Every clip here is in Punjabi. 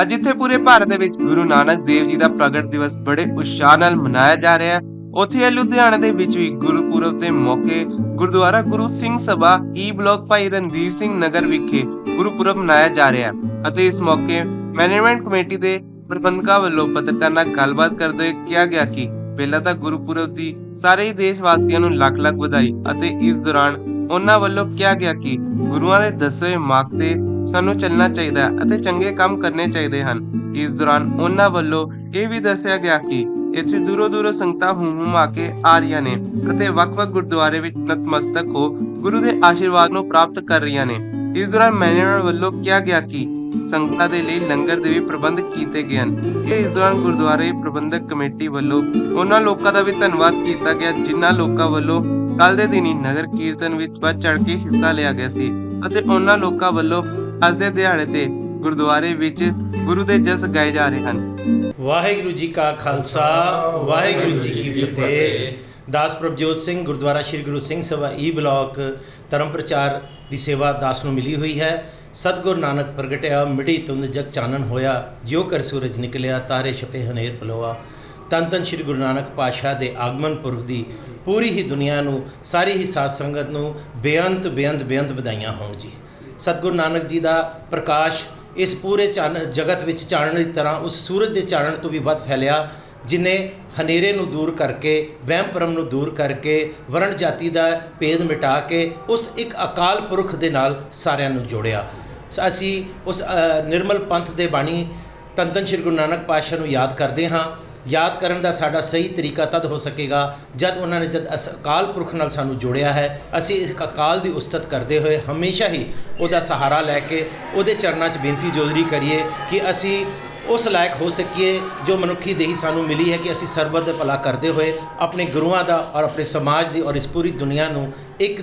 ਅੱਜ ਇੱਥੇ ਪੂਰੇ ਭਾਰਤ ਦੇ ਵਿੱਚ ਗੁਰੂ ਨਾਨਕ ਦੇਵ ਜੀ ਦਾ ਪ੍ਰਗਟ ਦਿਵਸ ਬੜੇ ਉਤਸ਼ਾਹ ਨਾਲ ਮਨਾਇਆ ਜਾ ਰਿਹਾ ਹੈ। ਉੱਥੇ ਲੁਧਿਆਣਾ ਦੇ ਵਿੱਚ ਵੀ ਗੁਰਪੁਰਬ ਦੇ ਮੌਕੇ ਗੁਰਦੁਆਰਾ ਗੁਰੂ ਸਿੰਘ ਸਭਾ ਈ ਬਲਾਕ ਭਾਈ ਰਣਧੀਰ ਸਿੰਘ ਨਗਰ ਵਿਖੇ ਗੁਰਪੁਰਬ ਮਨਾਇਆ ਜਾ ਰਿਹਾ ਹੈ ਅਤੇ ਇਸ ਮੌਕੇ ਮੈਨੇਜਮੈਂਟ ਕਮੇਟੀ ਦੇ ਪ੍ਰਬੰਧਕਾਂ ਵੱਲੋਂ ਪੱਤਰਕਾਰਾਂ ਨਾਲ ਗੱਲਬਾਤ ਕਰਦੇ ਹੋਏ ਕਿਹਾ ਗਿਆ ਕਿ ਪਹਿਲਾਂ ਤਾਂ ਗੁਰਪੁਰਬ ਦੀ ਸਾਰੇ ਦੇਸ਼ ਵਾਸੀਆਂ ਨੂੰ ਲੱਖ ਲੱਖ ਵਧਾਈ ਅਤੇ ਇਸ ਦੌਰਾਨ ਉਹਨਾਂ ਵੱਲੋਂ ਕਿਹਾ ਗਿਆ ਕਿ ਗੁਰੂਆਂ ਦੇ ਦੱਸੇ ਹੋਏ ਮਾਰਗ ਤੇ ਸਾਨੂੰ ਚੱਲਣਾ ਚਾਹੀਦਾ ਹੈ ਅਤੇ ਚੰਗੇ ਕੰਮ ਕਰਨੇ ਚਾਹੀਦੇ ਹਨ। ਇਸ ਦੌਰਾਨ ਉਹਨਾਂ ਵੱਲੋਂ ਇਹ ਵੀ ਦੱਸਿਆ ਗਿਆ ਕਿ ਇੱਥੇ ਦੂਰੋਂ ਦੂਰੋਂ ਸੰਗਤਾਂ ਹੁੰਮ ਹੁਮਾ ਕੇ ਆ ਰਹੀਆਂ ਨੇ ਅਤੇ ਵੱਖ-ਵੱਖ ਗੁਰਦੁਆਰੇ ਵਿੱਚ ਨਤਮਸਤਕ ਹੋ ਗੁਰੂ ਦੇ ਆਸ਼ੀਰਵਾਦ ਨੂੰ ਪ੍ਰਾਪਤ ਕਰ ਰਹੀਆਂ ਨੇ। ਇਸ ਦੌਰਾਨ ਮੈਨੇਜਰ ਵੱਲੋਂ ਕਿਹਾ ਗਿਆ ਕਿ ਸੰਗਤਾਂ ਦੇ ਲਈ ਲੰਗਰ ਦੇ ਵੀ ਪ੍ਰਬੰਧ ਕੀਤੇ ਗਏ ਹਨ। ਇਸ ਦੌਰਾਨ ਗੁਰਦੁਆਰੇ ਪ੍ਰਬੰਧਕ ਕਮੇਟੀ ਵੱਲੋਂ ਉਹਨਾਂ ਲੋਕਾਂ ਦਾ ਵੀ ਧੰਨਵਾਦ ਕੀਤਾ ਗਿਆ, ਜਿਨ੍ਹਾਂ ਲੋਕਾਂ ਵੱਲੋਂ ਕੱਲ ਦੇ ਦਿਨੀ ਨਗਰ ਕੀਰਤਨ ਵਿੱਚ ਵੱਧ ਚੜ ਕੇ ਹਿੱਸਾ ਲਿਆ ਗਿਆ ਸੀ ਅਤੇ ਉਹਨਾਂ ਲੋਕਾਂ ਵੱਲੋਂ ਅੱਜ ਦੇ ਦਿਹਾੜੇ ਤੇ ਗੁਰਦੁਆਰੇ ਵਿੱਚ ਗੁਰੂ ਦੇ ਜਸ ਗਾਏ ਜਾ ਰਹੇ ਹਨ। ਵਾਹਿਗੁਰੂ ਜੀ ਕਾ ਖਾਲਸਾ ਵਾਹਿਗੁਰੂ ਜੀ ਕੀ ਫਤਿਹ। ਦਾਸ ਪ੍ਰਭਜੋਤ ਸਿੰਘ ਗੁਰਦੁਆਰਾ ਸ੍ਰੀ ਗੁਰੂ ਸਿੰਘ ਸਭਾ ਈ ਬਲਾਕ ਧਰਮ ਪ੍ਰਚਾਰ ਦੀ ਸੇਵਾ ਦਾਸ ਨੂੰ ਮਿਲੀ ਹੋਈ ਹੈ। ਸਤਗੁਰ ਨਾਨਕ ਪ੍ਰਗਟਿਆ ਮਿਟੀ ਤੁੰਦ ਜਗ ਚਾਨਣ ਹੋਇਆ ਜਿਉ ਕਰ ਸੂਰਜ ਨਿਕਲਿਆ ਤਾਰੇ ਛਪੇ ਹਨੇਰ ਪਲੋਆ। ਤਨ ਤਨ ਸ੍ਰੀ ਗੁਰੂ ਨਾਨਕ ਪਾਤਸ਼ਾਹ ਦੇ ਆਗਮਨ ਪੁਰਬ ਦੀ ਪੂਰੀ ਹੀ ਦੁਨੀਆ ਨੂੰ ਸਾਰੀ ਹੀ ਸਾਧ ਸੰਗਤ ਨੂੰ ਬੇਅੰਤ ਬੇਅੰਤ ਬੇਅੰਤ ਵਧਾਈਆਂ ਹੋਣ ਜੀ। ਸਤਿਗੁਰੂ ਨਾਨਕ ਜੀ ਦਾ ਪ੍ਰਕਾਸ਼ ਇਸ ਪੂਰੇ ਚੰਨ ਜਗਤ ਵਿੱਚ ਚਾਨਣ ਦੀ ਤਰ੍ਹਾਂ, ਉਸ ਸੂਰਜ ਦੇ ਚਾਨਣ ਤੋਂ ਵੀ ਵੱਧ ਫੈਲਿਆ, ਜਿਨੇ ਹਨੇਰੇ ਨੂੰ ਦੂਰ ਕਰਕੇ, ਵਹਿਮ ਭਰਮ ਨੂੰ ਦੂਰ ਕਰਕੇ, ਵਰਣ ਜਾਤੀ ਦਾ ਭੇਦ ਮਿਟਾ ਕੇ, ਉਸ ਇੱਕ ਅਕਾਲ ਪੁਰਖ ਦੇ ਨਾਲ ਸਾਰਿਆਂ ਨੂੰ ਜੋੜਿਆ। ਅਸੀਂ ਉਸ ਨਿਰਮਲ ਪੰਥ ਦੇ ਬਾਣੀ ਤੰਤਨ ਸ਼੍ਰੀ ਗੁਰੂ ਨਾਨਕ ਪਾਤਸ਼ਾਹ ਨੂੰ ਯਾਦ ਕਰਦੇ ਹਾਂ। ਯਾਦ ਕਰਨ ਦਾ ਸਾਡਾ ਸਹੀ ਤਰੀਕਾ ਤਦ ਹੋ ਸਕੇਗਾ ਜਦ ਉਹਨਾਂ ਨੇ ਜਦ ਅਸ- ਅਕਾਲ ਪੁਰਖ ਨਾਲ ਸਾਨੂੰ ਜੋੜਿਆ ਹੈ। ਅਸੀਂ ਇਸ ਅਕਾਲ ਦੀ ਉਸਤਤ ਕਰਦੇ ਹੋਏ ਹਮੇਸ਼ਾ ਹੀ ਉਹਦਾ ਸਹਾਰਾ ਲੈ ਕੇ ਉਹਦੇ ਚਰਨਾਂ 'ਚ ਬੇਨਤੀ ਜੋਦਰੀ ਕਰੀਏ ਕਿ ਅਸੀਂ ਉਸ ਲਾਇਕ ਹੋ ਸਕੀਏ ਜੋ ਮਨੁੱਖੀ ਦੇਹੀ ਸਾਨੂੰ ਮਿਲੀ ਹੈ ਕਿ ਅਸੀਂ ਸਰਬਤ ਦੇ ਭਲਾ ਕਰਦੇ ਹੋਏ ਆਪਣੇ ਗੁਰੂਆਂ ਦਾ ਔਰ ਆਪਣੇ ਸਮਾਜ ਦੀ ਔਰ ਇਸ ਪੂਰੀ ਦੁਨੀਆ ਨੂੰ ਇੱਕ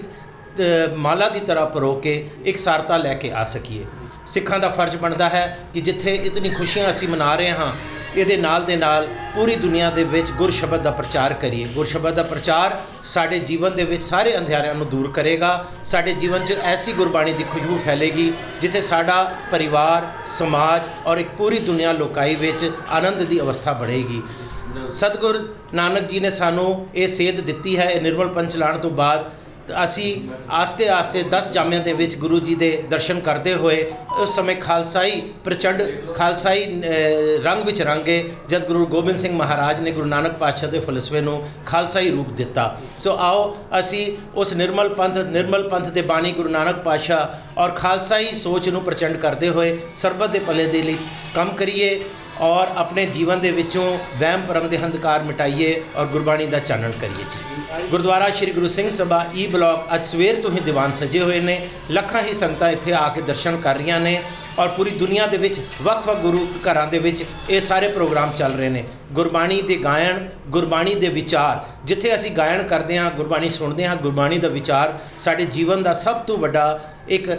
ਮਾਲਾ ਦੀ ਤਰ੍ਹਾਂ ਪਰੋ ਕੇ ਇੱਕ ਸਾਰਤਾ ਲੈ ਕੇ ਆ ਸਕੀਏ। ਸਿੱਖਾਂ ਦਾ ਫਰਜ਼ ਬਣਦਾ ਹੈ ਕਿ ਜਿੱਥੇ ਇਤਨੀ ਖੁਸ਼ੀਆਂ ਅਸੀਂ ਮਨਾ ਰਹੇ ਹਾਂ, ਇਹਦੇ ਨਾਲ ਦੇ ਨਾਲ ਪੂਰੀ ਦੁਨੀਆ ਦੇ ਵਿੱਚ ਗੁਰ ਸ਼ਬਦ ਦਾ ਪ੍ਰਚਾਰ ਕਰੀਏ। ਗੁਰ ਸ਼ਬਦ ਦਾ ਪ੍ਰਚਾਰ ਸਾਡੇ ਜੀਵਨ ਦੇ ਵਿੱਚ ਸਾਰੇ ਅੰਧਿਆਰਿਆਂ ਨੂੰ ਦੂਰ ਕਰੇਗਾ। ਸਾਡੇ ਜੀਵਨ 'ਚ ਐਸੀ ਗੁਰਬਾਣੀ ਦੀ ਖੁਸ਼ਬੂ ਫੈਲੇਗੀ ਜਿੱਥੇ ਸਾਡਾ ਪਰਿਵਾਰ, ਸਮਾਜ ਔਰ ਇੱਕ ਪੂਰੀ ਦੁਨੀਆ ਲੋਕਾਈ ਵਿੱਚ ਆਨੰਦ ਦੀ ਅਵਸਥਾ ਬਣੇਗੀ। ਸਤਗੁਰ ਨਾਨਕ ਜੀ ਨੇ ਸਾਨੂੰ ਇਹ ਸੇਧ ਦਿੱਤੀ ਹੈ, ਇਹ ਨਿਰਮਲ ਪੰਚਲਾਣ ਤੋਂ ਬਾਅਦ ਅਸੀਂ ਆਸਤੇ ਆਸਤੇ 10 ਜਾਮਿਆਂ ਦੇ ਵਿੱਚ ਗੁਰੂ ਜੀ ਦੇ ਦਰਸ਼ਨ ਕਰਦੇ ਹੋਏ ਉਸ ਸਮੇਂ ਖਾਲਸਾਈ ਪ੍ਰਚੰਡ ਖਾਲਸਾਈ ਅ, ਰੰਗ ਵਿੱਚ ਰੰਗੇ ਜਦ ਗੁਰੂ ਗੋਬਿੰਦ ਸਿੰਘ ਮਹਾਰਾਜ ਨੇ ਗੁਰੂ ਨਾਨਕ ਪਾਤਸ਼ਾਹ ਦੇ ਫਲਸਫੇ ਨੂੰ ਖਾਲਸਾਈ ਰੂਪ ਦਿੱਤਾ। ਸੋ ਆਓ ਅਸੀਂ ਉਸ ਨਿਰਮਲ ਪੰਥ ਨਿਰਮਲ ਪੰਥ ਦੇ ਬਾਣੀ ਗੁਰੂ ਨਾਨਕ ਪਾਤਸ਼ਾਹ ਔਰ ਖਾਲਸਾਈ ਸੋਚ ਨੂੰ ਪ੍ਰਚੰਡ ਕਰਦੇ ਹੋਏ ਸਰਬਤ ਦੇ ਭਲੇ ਦੇ ਲਈ ਕੰਮ ਕਰੀਏ। ਔਰ ਆਪਣੇ ਜੀਵਨ ਦੇ ਵਿੱਚੋਂ ਵਹਿਮ ਭਰਮ ਦੇ ਹੰਧਕਾਰ ਮਿਟਾਈਏ ਔਰ ਗੁਰਬਾਣੀ ਦਾ ਚਾਨਣ ਕਰੀਏ ਜੀ। Gurdwara Sri Guru Singh Sabha e E block ਅੱਜ ਸਵੇਰ ਤੋਂ ਹੀ ਦੀਵਾਨ ਸਜੇ ਹੋਏ ਨੇ। ਲੱਖਾਂ ਹੀ ਸੰਗਤਾਂ ਇੱਥੇ ਆ ਕੇ ਦਰਸ਼ਨ ਕਰ ਰਹੀਆਂ ਨੇ ਔਰ ਪੂਰੀ ਦੁਨੀਆ ਦੇ ਵਿੱਚ ਵੱਖ-ਵੱਖ ਗੁਰੂ ਘਰਾਂ ਦੇ ਵਿੱਚ ਇਹ ਸਾਰੇ ਪ੍ਰੋਗਰਾਮ ਚੱਲ ਰਹੇ ਨੇ। ਗੁਰਬਾਣੀ ਦੇ ਗਾਇਨ ਗੁਰਬਾਣੀ ਦੇ ਵਿਚਾਰ, ਜਿੱਥੇ ਅਸੀਂ ਗਾਇਨ ਕਰਦੇ ਹਾਂ, ਗੁਰਬਾਣੀ ਸੁਣਦੇ ਹਾਂ, ਗੁਰਬਾਣੀ ਦਾ ਵਿਚਾਰ ਸਾਡੇ ਜੀਵਨ ਦਾ ਸਭ ਤੋਂ ਵੱਡਾ ਇੱਕ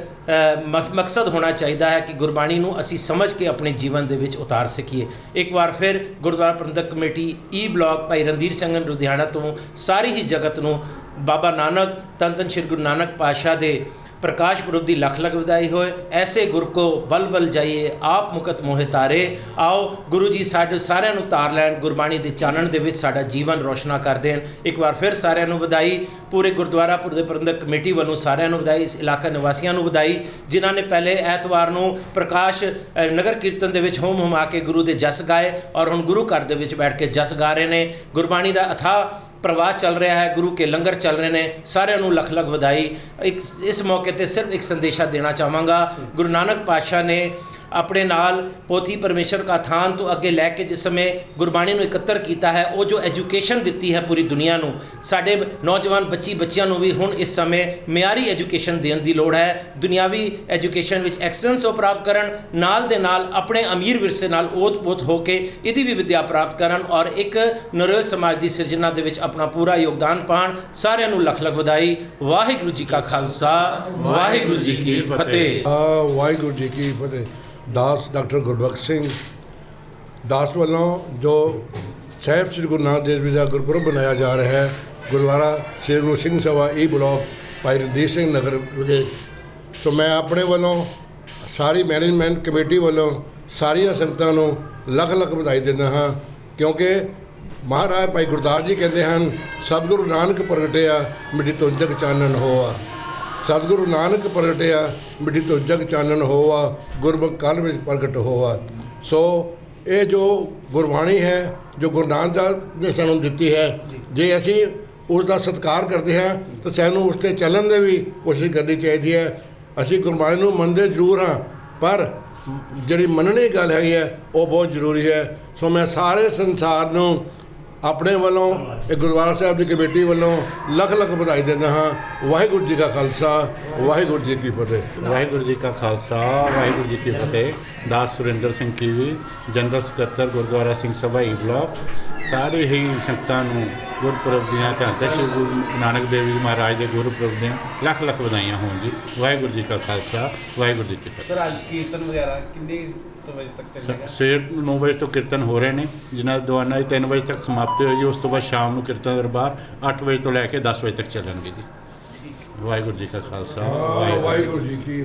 ਮਕਸਦ ਹੋਣਾ ਚਾਹੀਦਾ ਹੈ ਕਿ ਗੁਰਬਾਣੀ ਨੂੰ ਅਸੀਂ ਸਮਝ ਕੇ ਆਪਣੇ ਜੀਵਨ ਦੇ ਵਿੱਚ ਉਤਾਰ ਸਕੀਏ। ਇੱਕ ਵਾਰ ਫਿਰ ਗੁਰਦੁਆਰਾ ਪ੍ਰਬੰਧਕ committee, E block Bhai Randhir Singh Ludhiana ਤੋਂ ਸਾਰੀ ਹੀ ਜਗਤ ਨੂੰ ਬਾਬਾ ਨਾਨਕ ਤਨ ਤਨ ਸ਼੍ਰੀ ਗੁਰੂ ਨਾਨਕ ਪਾਤਸ਼ਾਹ ਦੇ ਪ੍ਰਕਾਸ਼ ਪੁਰਬ ਦੀ ਲੱਖ ਲੱਖ ਵਧਾਈ ਹੋਏ। ਐਸੇ ਗੁਰ ਕੋ ਬਲ ਬਲ ਜਾਈਏ, ਆਪ ਮੁਕਤ ਮੋਹਿ ਤਾਰੇ। ਆਓ ਗੁਰੂ ਜੀ ਸਾਡੇ ਸਾਰਿਆਂ ਨੂੰ ਤਾਰ ਲੈਣ, ਗੁਰਬਾਣੀ ਦੇ ਚਾਨਣ ਦੇ ਵਿੱਚ ਸਾਡਾ ਜੀਵਨ ਰੋਸ਼ਨਾ ਕਰ ਦੇਣ। ਇੱਕ ਵਾਰ ਫਿਰ ਸਾਰਿਆਂ ਨੂੰ ਵਧਾਈ। ਪੂਰੇ ਗੁਰਦੁਆਰਾ, ਪੁਰ ਦੇ ਪ੍ਰਬੰਧਕ ਕਮੇਟੀ ਵੱਲੋਂ ਸਾਰਿਆਂ ਨੂੰ ਵਧਾਈ। ਇਸ ਇਲਾਕਾ ਨਿਵਾਸੀਆਂ ਨੂੰ ਵਧਾਈ। ਜਿਨ੍ਹਾਂ ਨੇ ਪਹਿਲੇ ਐਤਵਾਰ ਨੂੰ ਪ੍ਰਕਾਸ਼ ਨਗਰ ਕੀਰਤਨ ਦੇ ਵਿੱਚ ਹੋਮ ਹੁਮਾ ਕੇ ਗੁਰੂ ਦੇ ਜਸ ਗਾਏ ਔਰ ਹੁਣ ਗੁਰੂ ਘਰ ਦੇ ਵਿੱਚ ਬੈਠ ਕੇ ਜਸ ਗਾ ਰਹੇ ਨੇ। ਗੁਰਬਾਣੀ ਦਾ ਅਥਾਹ ਪ੍ਰਵਾਹ ਚੱਲ ਰਿਹਾ ਹੈ, ਗੁਰੂ ਕੇ ਲੰਗਰ ਚੱਲ ਰਹੇ ਨੇ, ਸਾਰਿਆਂ ਨੂੰ ਲੱਖ ਲੱਖ ਵਧਾਈ। ਇੱਕ ਇਸ ਮੌਕੇ ਤੇ ਸਿਰਫ ਇੱਕ ਸੰਦੇਸ਼ਾ ਦੇਣਾ ਚਾਹਾਂਗਾ, ਗੁਰੂ ਨਾਨਕ ਪਾਤਸ਼ਾਹ ਨੇ ਆਪਣੇ ਨਾਲ ਪੋਥੀ ਪਰਮੇਸ਼ਰ ਕਾ ਥਾਨ ਤੋਂ ਅੱਗੇ ਲੈ ਕੇ ਜਿਸ ਸਮੇਂ ਗੁਰਬਾਣੀ ਨੂੰ ਇਕੱਤਰ ਕੀਤਾ ਹੈ, ਉਹ ਜੋ ਐਜੂਕੇਸ਼ਨ ਦਿੱਤੀ ਹੈ ਪੂਰੀ ਦੁਨੀਆ ਨੂੰ, ਸਾਡੇ ਨੌਜਵਾਨ ਬੱਚੀ ਬੱਚਿਆਂ ਨੂੰ ਵੀ ਹੁਣ ਇਸ ਸਮੇਂ ਮਿਆਰੀ ਐਜੂਕੇਸ਼ਨ ਦੇਣ ਦੀ ਲੋੜ ਹੈ। ਦੁਨਿਆਵੀ ਐਜੂਕੇਸ਼ਨ ਵਿੱਚ ਐਕਸਲੈਂਸ ਉਹ ਪ੍ਰਾਪਤ ਕਰਨ, ਨਾਲ ਦੇ ਨਾਲ ਆਪਣੇ ਅਮੀਰ ਵਿਰਸੇ ਨਾਲ ਓਤ-ਪੋਤ ਹੋ ਕੇ ਇਹਦੀ ਵੀ ਵਿਦਿਆ ਪ੍ਰਾਪਤ ਕਰਨ ਔਰ ਇੱਕ ਨਰੋਏ ਸਮਾਜ ਦੀ ਸਿਰਜਣਾ ਦੇ ਵਿੱਚ ਆਪਣਾ ਪੂਰਾ ਯੋਗਦਾਨ ਪਾਣ ਸਾਰਿਆਂ ਨੂੰ ਲੱਖ ਲੱਖ ਵਧਾਈ। ਵਾਹਿਗੁਰੂ ਜੀ ਕਾ ਖਾਲਸਾ, ਵਾਹਿਗੁਰੂ ਜੀ ਕੀ ਫਤਿਹ। ਵਾਹਿਗੁਰੂ ਜੀ ਕੀ ਫਤਿਹ। ਦਾਸ ਡਾਕਟਰ ਗੁਰਬਖਸ਼ ਸਿੰਘ। ਦਾਸ ਵੱਲੋਂ ਜੋ ਸਾਹਿਬ ਸ੍ਰੀ ਗੁਰੂ ਨਾਨਕ ਦੇਵ ਜੀ ਦਾ ਗੁਰਪੁਰਬ ਮਨਾਇਆ ਜਾ ਰਿਹਾ ਹੈ, ਗੁਰਦੁਆਰਾ ਸ੍ਰੀ ਗੁਰੂ ਸਿੰਘ ਸਭਾ ਈ ਬਲਾਕ ਭਾਈ ਰਣਜੀਤ ਸਿੰਘ ਨਗਰ ਵਿਖੇ। ਸੋ ਮੈਂ ਆਪਣੇ ਵੱਲੋਂ ਸਾਰੀ ਮੈਨੇਜਮੈਂਟ ਕਮੇਟੀ ਵੱਲੋਂ ਸਾਰੀਆਂ ਸੰਗਤਾਂ ਨੂੰ ਲੱਖ ਲੱਖ ਵਧਾਈ ਦਿੰਦਾ ਹਾਂ, ਕਿਉਂਕਿ ਮਹਾਰਾਜ ਭਾਈ ਗੁਰਦਾਸ ਜੀ ਕਹਿੰਦੇ ਹਨ, ਸਤਿਗੁਰੂ ਨਾਨਕ ਪ੍ਰਗਟਿਆ, ਮਿੱਟੀ ਤੋਂ ਜਗ ਚਾਨਣ ਹੋਆ। ਸਤਿਗੁਰੂ ਨਾਨਕ ਪ੍ਰਗਟਿਆ ਮਿੱਟੀ ਤੋਂ ਜਗ ਚਾਨਣ ਹੋਆ, ਗੁਰਮੁਖ ਕਾਲ ਵਿੱਚ ਪ੍ਰਗਟ ਹੋਆ। ਸੋ ਇਹ ਜੋ ਗੁਰਬਾਣੀ ਹੈ, ਜੋ ਗੁਰੂ ਨਾਨਕ ਦੇਵ ਨੇ ਸਾਨੂੰ ਦਿੱਤੀ ਹੈ, ਜੇ ਅਸੀਂ ਉਸ ਦਾ ਸਤਿਕਾਰ ਕਰਦੇ ਹਾਂ, ਤਾਂ ਸਾਨੂੰ ਉਸ ਤੇ ਚੱਲਣ ਦੇ ਵੀ ਕੋਸ਼ਿਸ਼ ਕਰਨੀ ਚਾਹੀਦੀ ਹੈ। ਅਸੀਂ ਗੁਰਬਾਣੀ ਨੂੰ ਮੰਨਦੇ ਜ਼ਰੂਰ ਹਾਂ, ਪਰ ਜਿਹੜੀ ਮੰਨਣੀ ਗੱਲ ਹੈਗੀ ਹੈ, ਉਹ ਬਹੁਤ ਜ਼ਰੂਰੀ ਹੈ। ਸੋ ਮੈਂ ਸਾਰੇ ਸੰਸਾਰ ਨੂੰ ਆਪਣੇ ਵੱਲੋਂ ਇਹ ਗੁਰਦੁਆਰਾ ਸਾਹਿਬ ਦੀ ਕਮੇਟੀ ਵੱਲੋਂ ਲੱਖ ਲੱਖ ਵਧਾਈ ਦਿੰਦਾ ਹਾਂ। ਵਾਹਿਗੁਰੂ ਜੀ ਕਾ ਖਾਲਸਾ ਵਾਹਿਗੁਰੂ ਜੀ ਕੀ ਫਤਿਹ। ਵਾਹਿਗੁਰੂ ਜੀ ਕਾ ਖਾਲਸਾ ਵਾਹਿਗੁਰੂ ਜੀ ਕੀ ਫਤਿਹ। ਦਾਸ ਸੁਰਿੰਦਰ ਸਿੰਘ ਕੀਵੀ ਜਨਰਲ ਸਕੱਤਰ ਗੁਰਦੁਆਰਾ ਸਿੰਘ ਸਭਾ ਈ ਬਲਾਕ। ਸਾਰੇ ਹੀ ਸੰਗਤਾਂ ਨੂੰ ਗੁਰਪੁਰਬ ਦੀਆਂ ਧੰਨ ਸ਼੍ਰੀ ਗੁਰੂ ਨਾਨਕ ਦੇਵ ਜੀ ਮਹਾਰਾਜ ਦੇ ਗੁਰਪੁਰਬ ਦੀਆਂ ਲੱਖ ਲੱਖ ਵਧਾਈਆਂ ਹੋਣ ਜੀ। ਵਾਹਿਗੁਰੂ ਜੀ ਕਾ ਖਾਲਸਾ ਵਾਹਿਗੁਰੂ ਜੀ ਕੀ ਫਤਿਹ। ਸਰ ਅੱਜ ਕੀਰਤਨ ਵਗੈਰਾ ਕਿੰਨੇ ਵਜੇ ਤੱਕ ਚੱਲੇਗਾ ਸਵੇਰ ਨੂੰ 9 ਵਜੇ ਤੋਂ ਕੀਰਤਨ ਹੋ ਰਹੇ ਨੇ ਜਿਨ੍ਹਾਂ ਦੇ ਦੁਆਨਾ ਜੀ 3 ਵਜੇ ਤੱਕ ਸਮਾਪਤੀ ਹੋਏਗੀ ਉਸ ਤੋਂ ਬਾਅਦ ਸ਼ਾਮ ਨੂੰ ਕੀਰਤਨ ਦਰਬਾਰ 8 ਵਜੇ ਤੋਂ ਲੈ ਕੇ 10 ਵਜੇ ਤੱਕ ਚੱਲਣਗੇ ਜੀ। ਵਾਹਿਗੁਰੂ ਜੀ ਕਾ ਖਾਲਸਾ ਵਾਹਿਗੁਰੂ ਵਾਹਿਗੁਰੂ ਜੀ ਕੀ